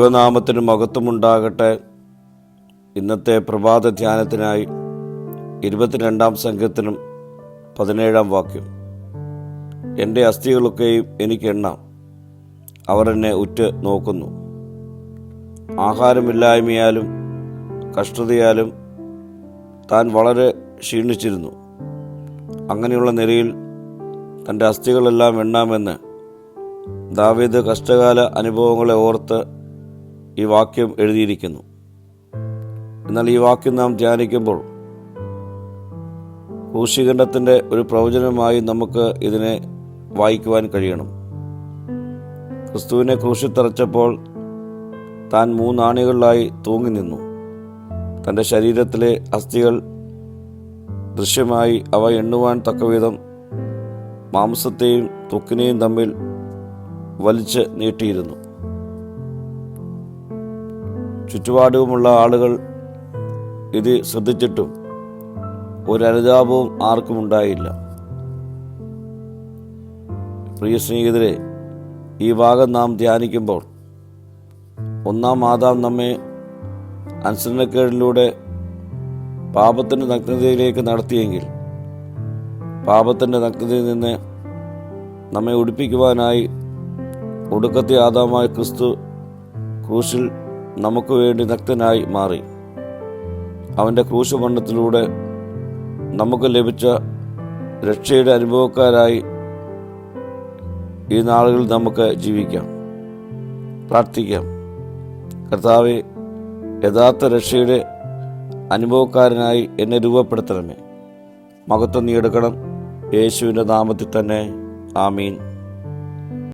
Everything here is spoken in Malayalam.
ദൈവനാമത്തിന് മഹത്വമുണ്ടാകട്ടെ. ഇന്നത്തെ പ്രഭാത ധ്യാനത്തിനായി ഇരുപത്തിരണ്ടാം സംഘത്തിനും പതിനേഴാം വാക്യം. എന്റെ അസ്ഥികളൊക്കെയും എനിക്ക് എണ്ണാം. അവർ എന്നെ ഉറ്റ് നോക്കുന്നു. ആഹാരമില്ലായ്മയാലും കഷ്ടതയാലും താൻ വളരെ ക്ഷീണിച്ചിരുന്നു. അങ്ങനെയുള്ള നിലയിൽ തന്റെ അസ്ഥികളെല്ലാം എണ്ണാമെന്ന് ദാവീദ് കഷ്ടകാല അനുഭവങ്ങളെ ഓർത്ത് ഈ വാക്യം എഴുതിയിരിക്കുന്നു. എന്നാൽ ഈ വാക്യം നാം ധ്യാനിക്കുമ്പോൾ ക്രൂശീകരണത്തിന്റെ ഒരു പ്രവചനമായി നമുക്ക് ഇതിനെ വായിക്കുവാൻ കഴിയണം. ക്രിസ്തുവിനെ ക്രൂശിൽ തറച്ചപ്പോൾ താൻ മൂന്നാണികളിലായി തൂങ്ങി നിന്നു. തന്റെ ശരീരത്തിലെ അസ്ഥികൾ ദൃശ്യമായി അവ എണ്ണുവാൻ തക്കവിധം മാംസത്തെയും തൊക്കിനെയും തമ്മിൽ വലിച്ച് നീട്ടിയിരുന്നു. ചുറ്റുപാടുമുള്ള ആളുകൾ ഇത് ശ്രദ്ധിച്ചിട്ടും ഒരു അനുതാപവും ആർക്കും ഉണ്ടായില്ല. പ്രിയ സ്നേഹിതരെ ഈ ഭാഗം നാം ധ്യാനിക്കുമ്പോൾ ഒന്നാം മാതാം നമ്മെ അനുസരണക്കേടിലൂടെ പാപത്തിന്റെ നഗ്നതയിലേക്ക് നടത്തിയെങ്കിൽ പാപത്തിന്റെ നഗ്നതയിൽ നിന്ന് നമ്മെ ഉടുപ്പിക്കുവാനായി ഒടുക്കത്തെ ആദാമായ ക്രിസ്തു ക്രൂശിൽ നമുക്ക് വേണ്ടി നഗ്നനായി മാറി. അവന്റെ ക്രൂശമരണത്തിലൂടെ നമുക്ക് ലഭിച്ച രക്ഷയുടെ അനുഭവക്കാരായി ഈ നാളുകളിൽ നമുക്ക് ജീവിക്കാം. പ്രാർത്ഥിക്കാം. കർത്താവെ യഥാർത്ഥ രക്ഷയുടെ അനുഭവക്കാരനായി എന്നെ രൂപപ്പെടുത്തണമേ. മഹത്വം നീ എടുക്കണം. യേശുവിന്റെ നാമത്തിൽ തന്നെ. ആമീൻ.